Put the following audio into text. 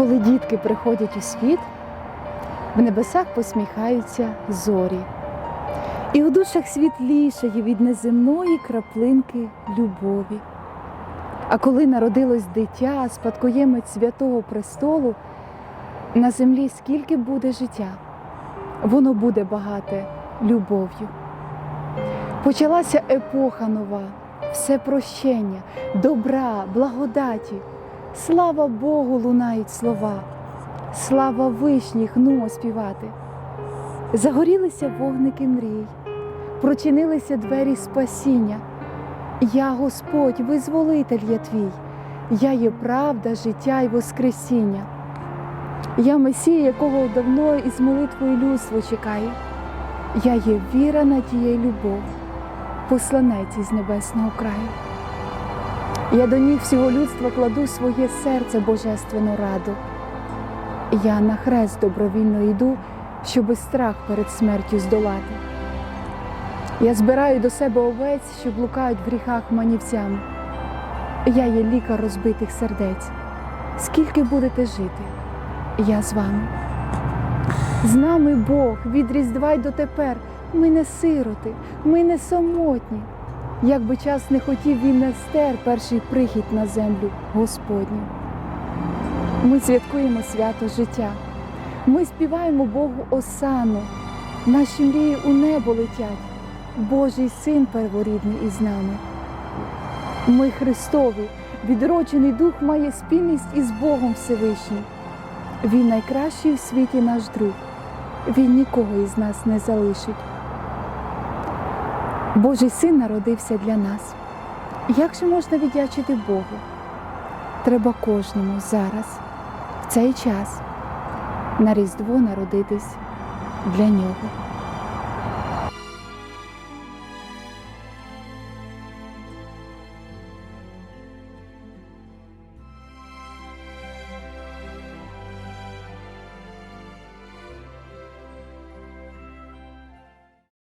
Коли дітки приходять у світ, в небесах посміхаються зорі, і у душах світлішає від неземної краплинки любові. А коли народилось дитя, спадкоємець святого престолу, на землі скільки буде життя, воно буде багате любов'ю. Почалася епоха нова, все прощення, добра, благодаті. Слава Богу, лунають слова, слава вишні хну співати. Загорілися вогники мрій, прочинилися двері спасіння. Я Господь, визволитель я твій, я є правда, життя й воскресіння. Я Месія, якого давно із молитвою людство чекає. Я є віра, надія й любов, посланець із небесного краю. Я до ніг всього людства кладу своє серце божественну раду. Я на хрест добровільно йду, щоби страх перед смертю здолати. Я збираю до себе овець, що блукають в гріхах манівцями. Я є лікар розбитих сердець. Скільки будете жити, я з вами. З нами Бог від Різдва й дотепер. Ми не сироти, ми не самотні. Як би час не хотів, він не стер перший прихід на землю Господню. Ми святкуємо свято життя. Ми співаємо Богу осану. Наші мрії у небо летять. Божий син перворідний із нами. Ми Христові, відроджений дух має спільність із Богом Всевишнім. Він найкращий в світі наш друг. Він нікого із нас не залишить. Божий син народився для нас. Як же можна віддячити Богу? Треба кожному зараз, в цей час, на Різдво народитись для нього.